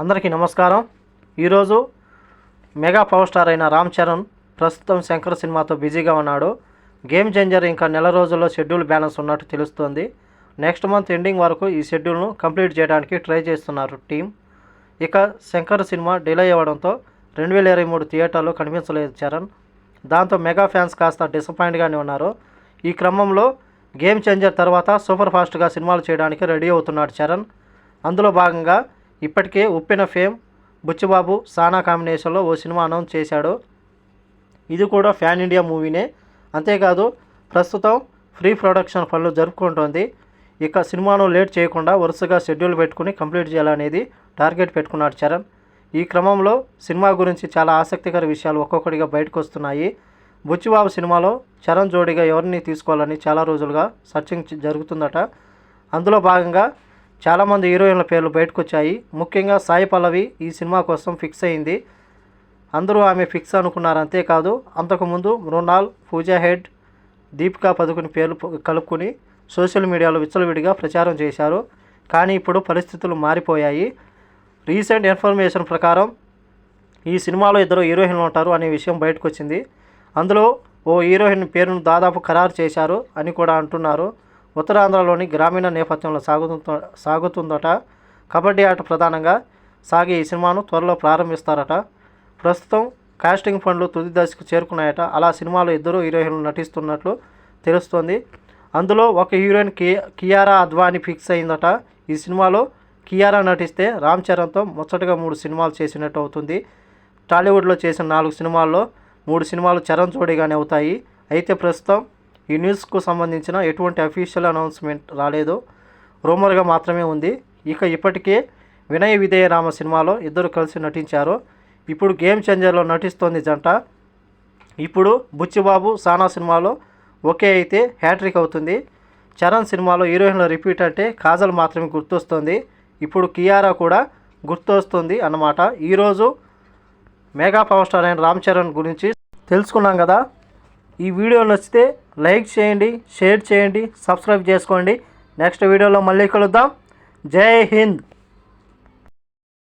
అందరికీ నమస్కారం. ఈరోజు మెగా పవర్ స్టార్ అయిన రామ్ చరణ్ ప్రస్తుతం శంకర్ సినిమాతో బిజీగా ఉన్నాడు. గేమ్ చేంజర్ ఇంకా నెల రోజుల్లో షెడ్యూల్ బ్యాలెన్స్ ఉన్నట్టు తెలుస్తోంది. నెక్స్ట్ మంత్ ఎండింగ్ వరకు ఈ షెడ్యూల్ను కంప్లీట్ చేయడానికి ట్రై చేస్తున్నారు టీం ఇక శంకర్ సినిమా డిలే అవ్వడంతో రెండు వేల ఇరవై మూడు థియేటర్లు కనిపించలేదు చరణ్. దాంతో మెగా ఫ్యాన్స్ కాస్త డిసప్పాయింట్గానే ఉన్నారు. ఈ క్రమంలో గేమ్ చేంజర్ తర్వాత సూపర్ ఫాస్ట్గా సినిమాలు చేయడానికి రెడీ అవుతున్నాడు చరణ్. అందులో భాగంగా ఇప్పటికే ఉప్పిన ఫేమ్ బుచ్చిబాబు సానా కాంబినేషన్లో ఓ సినిమా అనౌన్స్ చేశాడు. ఇది కూడా ఫ్యాన్ ఇండియా మూవీనే. అంతేకాదు ప్రస్తుతం ఫ్రీ ప్రొడక్షన్ పనులు జరుపుకుంటోంది. ఇక సినిమాను లేట్ చేయకుండా వరుసగా షెడ్యూల్ పెట్టుకుని కంప్లీట్ చేయాలనేది టార్గెట్ పెట్టుకున్నాడు చరణ్. ఈ క్రమంలో సినిమా గురించి చాలా ఆసక్తికర విషయాలు ఒక్కొక్కటిగా బయటకు వస్తున్నాయి బుచ్చిబాబు సినిమాలో చరణ్ జోడిగా ఎవరిని తీసుకోవాలని చాలా రోజులుగా సర్చింగ్ జరుగుతుందట. అందులో భాగంగా చాలామంది హీరోయిన్ల పేర్లు బయటకు వచ్చాయి ముఖ్యంగా సాయి పల్లవి ఈ సినిమా కోసం ఫిక్స్ అయింది. అందరూ ఆమె ఫిక్స్ అనుకున్నారు అంతేకాదు అంతకుముందు మృణాల్ పూజా హెడ్ దీపికా పదుకుని పేర్లు కలుపుకుని సోషల్ మీడియాలో విచ్చలవిడిగా ప్రచారం చేశారు. కానీ ఇప్పుడు పరిస్థితులు మారిపోయాయి. రీసెంట్ ఇన్ఫర్మేషన్ ప్రకారం ఈ సినిమాలో ఇద్దరు హీరోయిన్లు ఉంటారు అనే విషయం బయటకు వచ్చింది అందులో ఓ హీరోయిన్ పేరును దాదాపు ఖరారు చేశారు అని కూడా అంటున్నారు. ఉత్తరాంధ్రలోని గ్రామీణ నేపథ్యంలో సాగుతు సాగుతుందట. కబడ్డీ ఆట ప్రధానంగా సాగే ఈ సినిమాను త్వరలో ప్రారంభిస్తారట. ప్రస్తుతం కాస్టింగ్ ఫండ్లు తుది దశకు చేరుకున్నాయట. అలా సినిమాలో ఇద్దరు హీరోయిన్లు నటిస్తున్నట్లు తెలుస్తోంది. అందులో ఒక హీరోయిన్కి కియారా అద్వాని ఫిక్స్ అయిందట. ఈ సినిమాలో కియారా నటిస్తే రామ్ చరణ్తో ముచ్చటగా మూడు సినిమాలు చేసినట్టు అవుతుంది. టాలీవుడ్లో చేసిన నాలుగు సినిమాల్లో మూడు సినిమాలు చరణ్ జోడీగానే అవుతాయి. అయితే ప్రస్తుతం ఈ న్యూస్కు సంబంధించిన ఎటువంటి అఫీషియల్ అనౌన్స్మెంట్ రాలేదు రూమర్గా మాత్రమే ఉంది. ఇక ఇప్పటికే వినయ విధేయరామ సినిమాలో ఇద్దరు కలిసి నటించారు. ఇప్పుడు గేమ్ చేంజర్లో నటిస్తోంది జంట. ఇప్పుడు బుచ్చిబాబు సానా సినిమాలో ఒకే అయితే హ్యాట్రిక్ అవుతుంది. చరణ్ సినిమాలో హీరోయిన్ల రిపీట్ అంటే కాజల్ మాత్రమే గుర్తొస్తుంది. ఇప్పుడు కియారా కూడా గుర్తొస్తుంది అన్నమాట. ఈరోజు మెగా పవర్ స్టార్ అయిన రామ్ చరణ్ గురించి తెలుసుకున్నాం కదా. ఈ వీడియో నచ్చితే లైక్ చేయండి షేర్ చేయండి సబ్స్క్రైబ్ చేసుకోండి. నెక్స్ట్ వీడియోలో మళ్ళీ కలుద్దాం. జై హింద్.